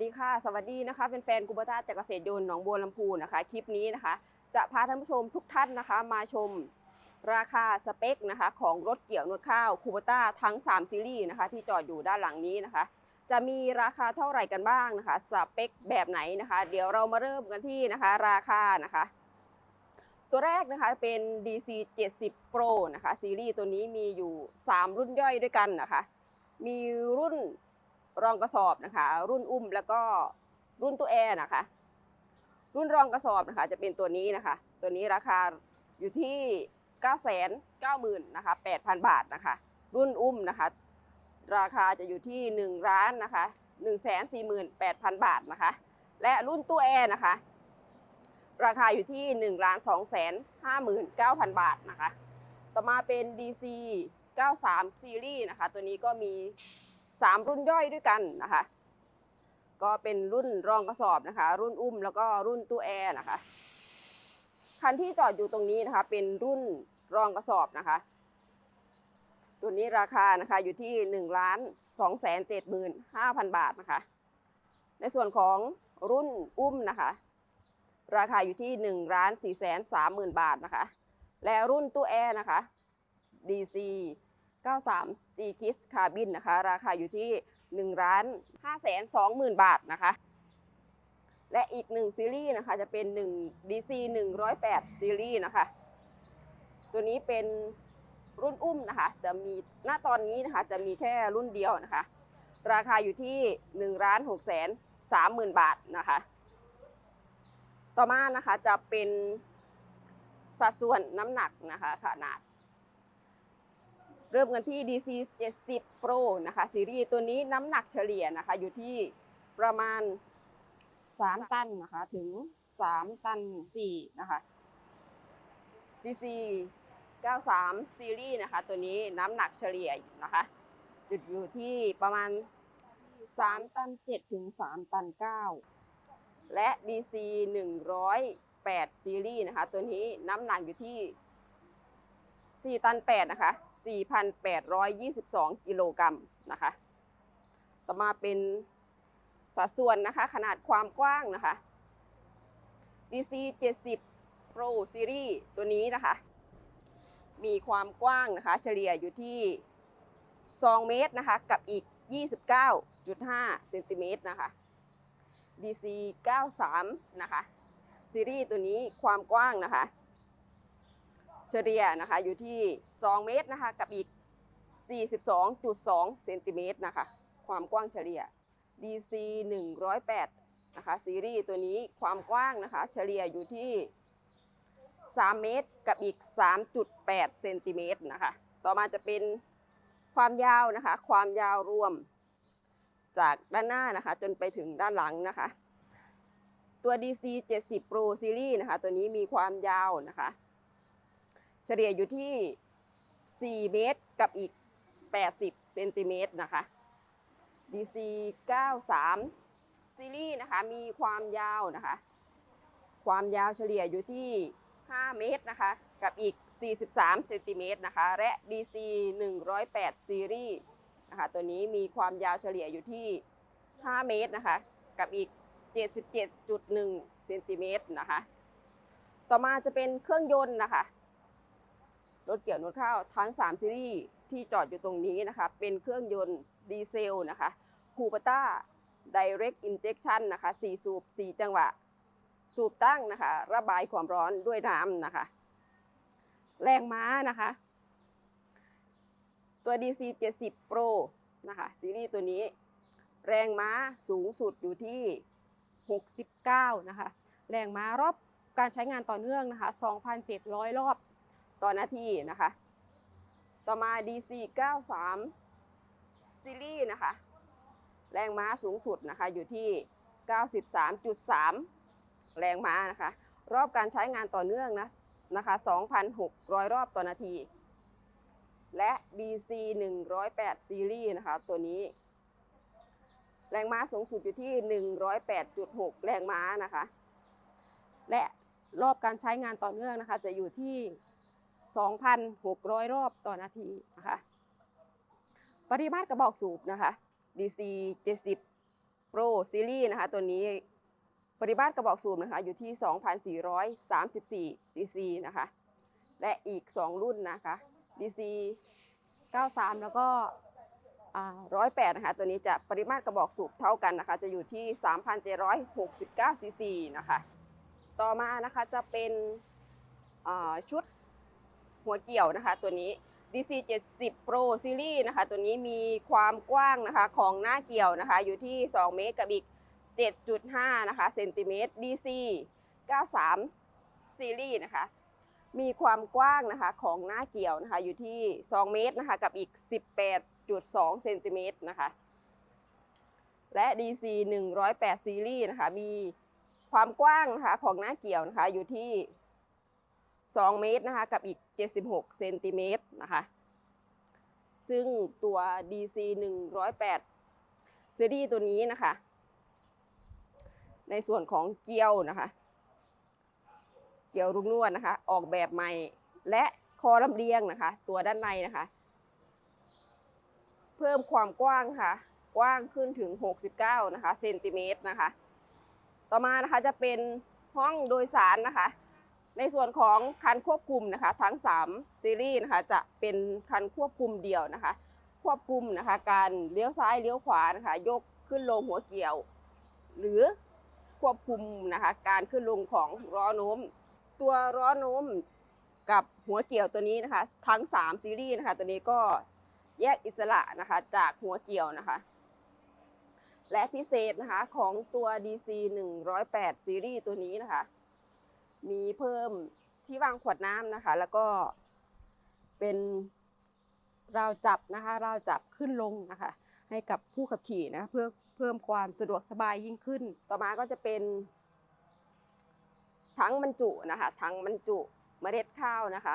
วัสดีค่ะ สวัสดีนะคะเป็นแฟนกูบต้าจากเกษตรยนต์หนองบัวลำพูนะคะ คลิปนี้นะคะ จะพาท่านผู้ชมทุกท่านนะคะ มาชมราคาสเปคนะคะ ของรถเกี่ยวนวดข้าวคูบต้าทั้ง 3 ซีรีส์นะคะ ที่จอดอยู่ด้านหลังนี้นะคะ จะมีราคาเท่าไหร่กันบ้างนะคะ สเปคแบบไหนนะคะ เดี๋ยวเรามาเริ่มกันที่นะคะ ราคานะคะ ตัวแรกนะคะเป็น DC 70 Pro นะคะซีรีส์ตัวนี้มีอยู่ 3 รุ่นย่อยด้วยกันนะคะ มีรุ่น รองกระสอบนะคะ รุ่นอุ้มแล้วก็รุ่นตัวแอร์นะคะ รุ่นรองกระสอบนะคะ จะเป็นตัวนี้นะคะ ตัวนี้ราคาอยู่ที่ 9 9 0 0 0 0นะคะ8,000 บาทนะคะ รุ่นอุ้มนะคะ ราคาจะอยู่ที่1ล้านนะคะ148,000 บาทนะคะ และรุ่นตู้แอร์นะคะ ราคาอยู่ที่1ล้าน259,000 บาทนะคะ ต่อมาเป็น DC 93 ซีรีส์นะคะ ตัวนี้ก็มี 3 รุ่นย่อยด้วยกันนะคะ ก็เป็นรุ่นรองกระสอบนะคะ รุ่นอุ้มแล้วก็รุ่นตู้แอร์นะคะ คันที่จอดอยู่ตรงนี้นะคะ เป็นรุ่นรองกระสอบนะคะ ตัวนี้ราคานะคะอยู่ที่1ล้าน2 7 5 0 0 0บาทนะคะ ในส่วนของรุ่นอุ้มนะคะ ราคาอยู่ที่1ล้าน4 3 0 0 0 0บาทนะคะ และรุ่นตู้แอร์นะคะ DC 93 G Kiss Carbon นะคะ ราคาอยู่ที่1ล้าน5 2 0 0 0 0 บาทนะคะ และอีกหนึ่งซีรีส์นะคะ จะเป็น 1 DC 108 ซีรีส์นะคะ ตัวนี้เป็นรุ่นอุ้มนะคะ จะมีหน้าตอนนี้นะคะ จะมีแค่รุ่นเดียวนะคะ ราคาอยู่ที่1ล้าน6 3 0 0 0 0 บาทนะคะ ต่อมานะคะจะเป็นสัดส่วนน้ำหนักนะคะขนาด เริ่มกันที่ DC 70 Pro นะคะซีรีส์ตัวนี้น้ำหนักเฉลี่ยนะคะอยู่ที่ประมาณ 3 ตันนะคะถึง 3 ตัน 4 นะคะ DC 93 ซีรีส์นะคะตัวนี้น้ำหนักเฉลี่ยนะคะจุดอยู่ที่ประมาณ 3 ตัน 7 ถึง 3 ตัน 9 และ DC 108 ซีรีส์นะคะตัวนี้น้ำหนักอยู่ที่ 4 ตัน 8 นะคะ 4,822 กิโลกรัมนะคะ ต่อมาเป็นสัดส่วนนะคะ ขนาดความกว้างนะคะ DC 70 Pro Series ตัวนี้นะคะ มีความกว้างนะคะ เฉลี่ยอยู่ที่ 2 เมตรนะคะ กับอีก 29.5เซนติเมตรนะคะ DC 93 นะคะ ซีรีส์ตัวนี้ความกว้างนะคะ เฉลี่ยนะคะอยู่ที่ 2 เมตรนะคะกับอีก 42.2 เซนติเมตรนะคะความกว้างเฉลี่ย DC 108นะคะซีรีส์ตัวนี้ความกว้างนะคะเฉลี่ยอยู่ที่ 3 เมตรกับอีก 3.8 เซนติเมตรนะคะต่อมาจะเป็นความยาวนะคะความยาวรวมจากด้านหน้านะคะจนไปถึงด้านหลังนะคะ ตัว DC 70 Pro Series นะคะ ตัวนี้มีความยาวนะคะ เฉลี่ยอยู่ที่ 4 เมตรกับอีก 80 เซนติเมตรนะคะ DC 93 ซีรีส์นะคะ มีความยาวนะคะ ความยาวเฉลี่ยอยู่ที่ 5 เมตรนะคะ กับอีก 43 เซนติเมตรนะคะ และ DC 108 ซีรีส์นะคะ ตัวนี้มีความยาวเฉลี่ยอยู่ที่ 5 เมตรนะคะ กับอีก 77.1 เซนติเมตรนะคะ ต่อมาจะเป็นเครื่องยนต์นะคะ รถเกี่ยวนวดข้าวทั้ง 3 ซีรีส์ที่จอดอยู่ตรงนี้นะคะ เป็นเครื่องยนต์ดีเซลนะคะคูปต้า Direct Injection นะคะ4สูบ 4 จังหวะ สูบตั้งนะคะ ระบายความร้อนด้วยน้ำนะคะ แรงม้านะคะ ตัว DC 70 Pro นะคะ ซีรีส์ตัวนี้ แรงม้าสูงสุดอยู่ที่ 69 นะคะ แรงม้ารอบการใช้งานต่อเนื่องนะคะ 2,700 รอบ ต่อนาทีนะคะ ต่อมา DC 93ซีรีส์นะคะ แรงม้าสูงสุดนะคะอยู่ที่ 93.3 แรงม้านะคะ รอบการใช้งานต่อเนื่องนะนะคะ2,600 รอบต่อนาที และ DC 108ซีรีส์นะคะ ตัวนี้ แรงม้าสูงสุดอยู่ที่ 108.6 แรงม้านะคะ และรอบการใช้งานต่อเนื่องนะคะ จะอยู่ที่ 2,600 รอบต่อนาทีนะคะ ปริมาตรกระบอกสูบนะคะ DC 70 Pro Series นะคะ ตัวนี้ปริมาตรกระบอกสูบนะคะอยู่ที่ 2,434 cc นะคะ และอีก 2 รุ่นนะคะ DC 93 แล้วก็108นะคะตัวนี้จะปริมาตรกระบอกสูบเท่ากันนะคะ จะอยู่ที่ 3,769 cc นะคะ ต่อมานะคะจะเป็นชุด หัวเกี่ยวนะคะ ตัวนี้ DC 70 Pro Series นะคะ ตัวนี้มีความกว้างนะคะของหน้าเกี่ยวนะคะ อยู่ที่ 2 เมตรกับอีก 7.5 นะคะเซนติเมตร DC 93 Series นะคะ มีความกว้างนะคะของหน้าเกี่ยวนะคะ อยู่ที่ 2 เมตรนะคะกับอีก 18.2 เซนติเมตรนะคะ และ DC 108 Series นะคะ มีความกว้างนะคะของหน้าเกี่ยวนะคะอยู่ที่ 2 เมตรนะคะกับอีก 76เซนติเมตรนะคะซึ่งตัว DC 108ซีรีส์ตัวนี้นะคะ ในส่วนของเกลียวนะคะ เกลียวรุ่งนวดนะคะ ออกแบบใหม่และคอลำเลียงนะคะ ตัวด้านในนะคะ เพิ่มความกว้างค่ะ กว้างขึ้นถึง 69 นะคะเซนติเมตรนะคะ ต่อมานะคะจะเป็นห้องโดยสารนะคะ ในส่วนของคันควบคุมนะคะ ทั้ง 3 ซีรีส์นะคะจะเป็นคันควบคุมเดียวนะคะ ควบคุมนะคะ การเลี้ยวซ้ายเลี้ยวขวานะคะ ยกขึ้นลงหัวเกี่ยว หรือควบคุมนะคะ การขึ้นลงของล้อโน้ม ตัวล้อโน้มกับหัวเกี่ยวตัวนี้นะคะ ทั้ง 3 ซีรีส์นะคะ ตัวนี้ก็แยกอิสระนะคะจากหัวเกี่ยวนะคะ และพิเศษนะคะของตัว DC 108ซีรีส์ตัวนี้นะคะ มีเพิ่มที่วางขวดน้ำนะคะ แล้วก็เป็นราวจับนะคะราวจับขึ้นลงนะคะ ให้กับผู้ขับขี่นะเพื่อเพิ่มความสะดวกสบายยิ่งขึ้น ต่อมาก็จะเป็นถังบรรจุนะคะถังบรรจุเมล็ดข้าวนะคะ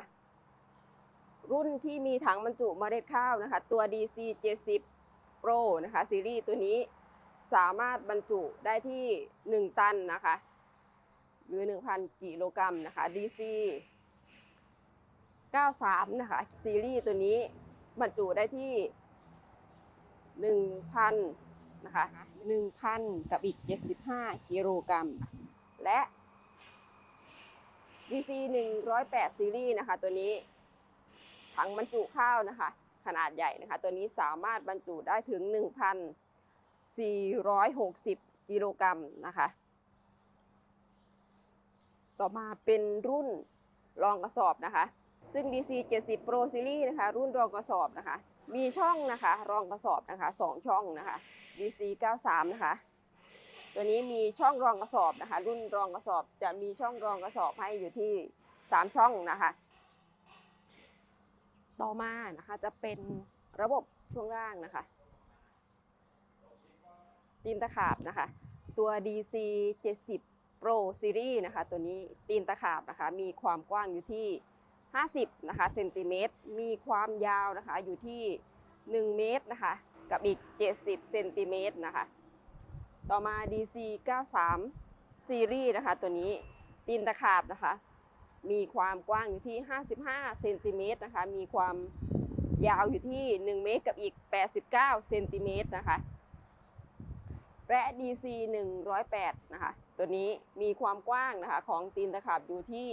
รุ่นที่มีถังบรรจุเมล็ดข้าวนะคะ ตัว DC 70 Pro นะคะซีรีส์ตัวนี้สามารถบรรจุได้ที่ 1 ตันนะคะ หรือ 1,000 กิโลกรัมนะคะ DC 93 นะคะ ซีรีส์ตัวนี้บรรจุได้ที่ 1,000 นะคะ 1,000 กับอีก 75 กิโลกรัม และ DC 108 ซีรีส์นะคะ ตัวนี้ถังบรรจุข้าวนะคะ ขนาดใหญ่นะคะ ตัวนี้สามารถบรรจุได้ถึง 1,460 กิโลกรัมนะคะ ต่อมาเป็นรุ่นรองกระสอบนะคะ ซึ่ง DC 70 Pro Series นะคะ รุ่นรองกระสอบนะคะ มีช่องนะคะ รองกระสอบนะคะ2ช่องนะคะ DC 93 นะคะ ตัวนี้มีช่องรองกระสอบนะคะ รุ่นรองกระสอบจะมีช่องรองกระสอบให้อยู่ที่ 3 ช่องนะคะ ต่อมานะคะจะเป็นระบบช่วงล่างนะคะตีนตะขาบนะคะ ตัว DC 70 Pro Series นะคะ ตัวนี้ตีนตะขาบนะคะ มีความกว้างอยู่ที่ 50นะคะเซนติเมตร มีความยาวนะคะอยู่ที่ 1 เมตรนะคะ กับอีก 70เซนติเมตรนะคะ ต่อมา DC 93 Series นะคะ ตัวนี้ตีนตะขาบนะคะ มีความกว้างอยู่ที่ 55เซนติเมตรนะคะ มีความยาวอยู่ที่ 1 เมตร กับอีก 89เซนติเมตรนะคะ และ DC 108 นะคะ ตัวนี้มีความกว้างนะคะของตีนตะขาบอยู่ที่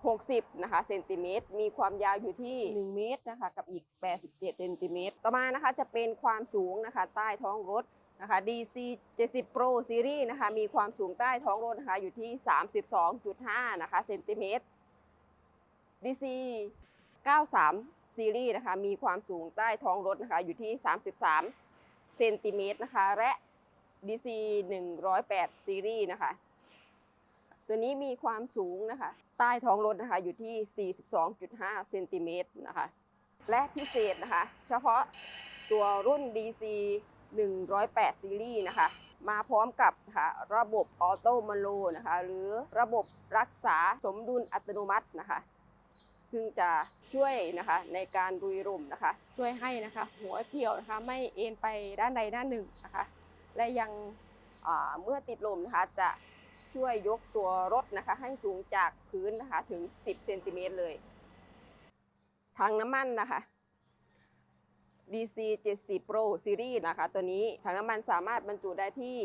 60 นะคะเซนติเมตร มีความยาวอยู่ที่ 1 เมตรนะคะ กับอีก 87 เซนติเมตร ต่อมานะคะจะเป็นความสูงนะคะใต้ท้องรถนะคะ DC 70 Pro Series นะคะ มีความสูงใต้ท้องรถนะคะอยู่ที่ 32.5 นะคะเซนติเมตร DC 93 Series นะคะ มีความสูงใต้ท้องรถนะคะ อยู่ที่ 33 เซนติเมตรนะคะ และ DC 108 Series นะคะ ตัวนี้มีความสูงนะคะ ใต้ท้องรถนะคะอยู่ที่ 42.5เซนติเมตรนะคะ และพิเศษนะคะ เฉพาะตัวรุ่น DC 108 Series นะคะมาพร้อมกับนะคะระบบออโต้มาโลนะคะหรือระบบรักษาสมดุลอัตโนมัตินะคะ ซึ่งจะช่วยนะคะในการรุยร่มนะคะ ช่วยให้นะคะหัวเกี่ยวนะคะไม่เอ็นไปด้านใดด้านหนึ่งนะคะ และยังเมื่อติดลมนะคะจะช่วยยกตัวรถนะคะ ให้สูงจากพื้นนะคะถึง 10เซนติเมตรเลยถังน้ำมันนะคะ DC 70 Pro Series นะคะ ตัวนี้ถังน้ำมันสามารถบรรจุได้ที่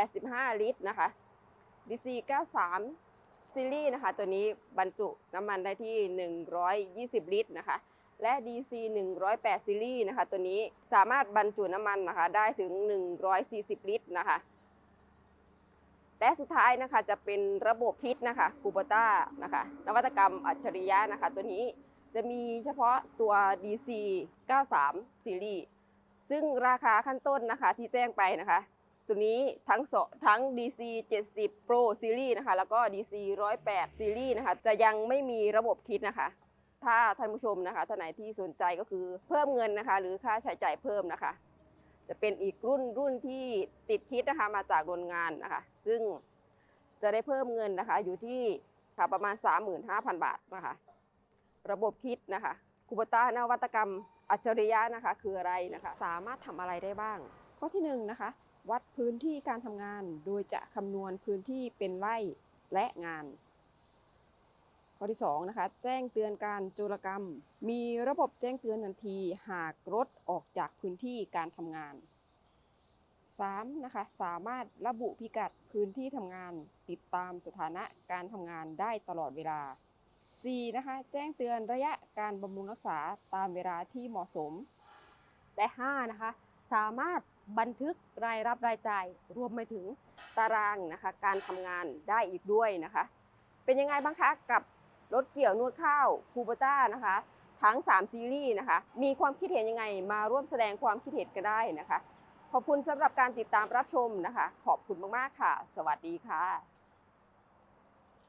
85 ลิตรนะคะ DC 93 Series นะคะ ตัวนี้บรรจุน้ำมันได้ที่ 120 ลิตรนะคะ และ DC 108 Series นะคะ ตัวนี้สามารถบรรจุน้ำมันนะคะได้ถึง 140 ลิตรนะคะ และสุดท้ายนะคะจะเป็นระบบพิษนะคะคูปต้านะคะ นวัตกรรมอัจฉริยะนะคะ ตัวนี้จะมีเฉพาะตัว DC 93 Series ซึ่งราคาขั้นต้นนะคะที่แจ้งไปนะคะ ตัวนี้ทั้งสองทั้ง DC 70 Pro Series นะคะ แล้วก็ DC 108 Series นะคะ จะยังไม่มีระบบคิดนะคะ ถ้าท่านผู้ชมนะคะท่านไหนที่สนใจก็คือเพิ่มเงินนะคะ หรือค่าใช้จ่ายเพิ่มนะคะ จะเป็นอีกรุ่นรุ่นที่ติดคิดนะคะมาจากโรงงานนะคะ ซึ่งจะได้เพิ่มเงินนะคะ อยู่ที่ค่ะประมาณ 35,000 บาทนะคะ ระบบคิดนะคะคูปต้านวัตกรรมอัจฉริยะนะคะ คืออะไรนะคะ สามารถทำอะไรได้บ้าง ข้อที่หนึ่งนะคะ วัดพื้นที่การทำงาน โดยจะคำนวณพื้นที่เป็นไร่และงาน อที่2นะคะแจ้งเตือนการโจรกรรม มีระบบแจ้งเตือนทันทีหากรถออกจากพื้นที่การทำงาน 3. นะคะสามารถระบุพิกัดพื้นที่ทำงาน ติดตามสถานะการทำงานได้ตลอดเวลา 4. นะคะแจ้งเตือนระยะการบำรุงรักษาตามเวลาที่เหมาะสม และ 5. นะคะสามารถบันทึกรายรับรายจ่ายรวมไปถึงตารางนะคะการทำงานได้อีกด้วยนะคะ เป็นยังไงบ้างคะกับ รถเกี่ยวนวดข้าวคูปต้านะคะ ทั้ง 3 ซีรีส์นะคะ มีความคิดเห็นยังไงมาร่วมแสดงความคิดเห็นก็ได้นะคะ ขอบคุณสำหรับการติดตามรับชมนะคะ ขอบคุณมากๆค่ะ สวัสดีค่ะ